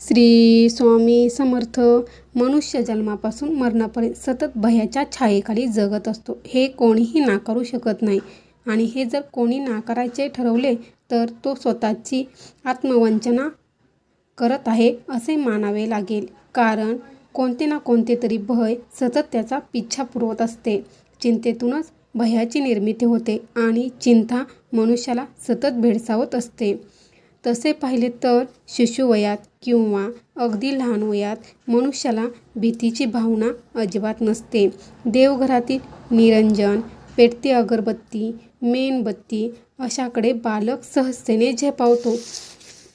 श्री स्वामी समर्थ मनुष्य जन्मापासून मरणापर्यंत सतत भयाच्या छायेखाली जगत असतो. हे कोणीही नाकारू शकत नाही. आणि हे जर कोणी नाकारायचे ठरवले तर तो स्वतःची आत्मवंचना करत आहे असे मानावे लागेल. कारण कोणते ना कोणते तरी भय सतत त्याचा पिच्छा पुरवत असते. चिंतेतूनच भयाची निर्मिती होते आणि चिंता मनुष्याला सतत भेडसावत असते. तसे पाहिले तर शिशुवयात किंवा अगदी लहान वयात मनुष्याला भीतीची भावना अजिबात नसते. देवघरातील निरंजन पेटती अगरबत्ती मेणबत्ती अशाकडे बालक सहजतेने झेपावतो.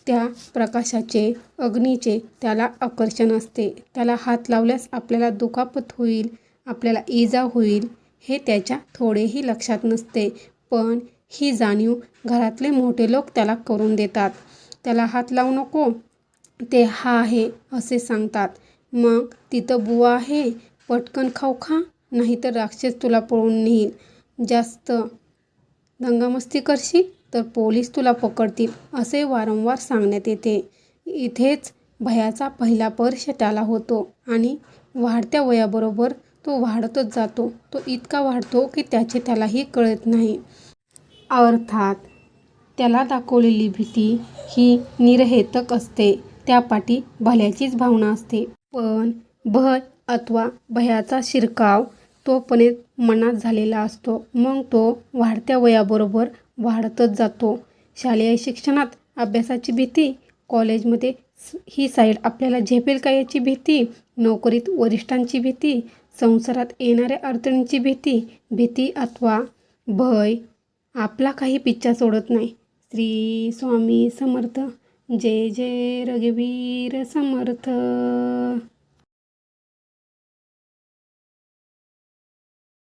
त्या प्रकाशाचे अग्नीचे त्याला आकर्षण असते. त्याला हात लावल्यास आपल्याला दुखापत होईल आपल्याला इजा होईल हे त्याच्या थोडेही लक्षात नसते. पण ही जाणीव घरातले मोठे लोक त्याला करून देतात. त्याला हात लावू नको. ते हा आहे असे सांगतात. मग तिथं बुवा आहे. पटकन खाऊ खा नाहीतर राक्षस तुला पळून नेईल. जास्त दंगामस्ती करशील तर पोलीस तुला पकडतील असे वारंवार सांगण्यात येते. इथेच भयाचा पहिला पर्श त्याला होतो आणि वाढत्या वयाबरोबर तो वाढतच जातो. तो इतका वाढतो की त्याचे त्यालाही कळत नाही. अर्थात त्याला दाखवलेली भीती ही निरहेतक असते. त्यापाठी भल्याचीच भावना असते. पण भय अथवा भयाचा शिरकाव तोपणे मनात झालेला असतो. मग तो वाढत्या वयाबरोबर वाढतच जातो. शालेय शिक्षणात अभ्यासाची भीती कॉलेजमध्ये ही साईड आपल्याला झेपेल का याची भीती नोकरीत वरिष्ठांची भीती संसारात येणाऱ्या अडचणींची भीती भीती अथवा भय आपला काही पिच्छा सोडत नाही. श्री स्वामी समर्थ. जय जय रघुवीर समर्थ.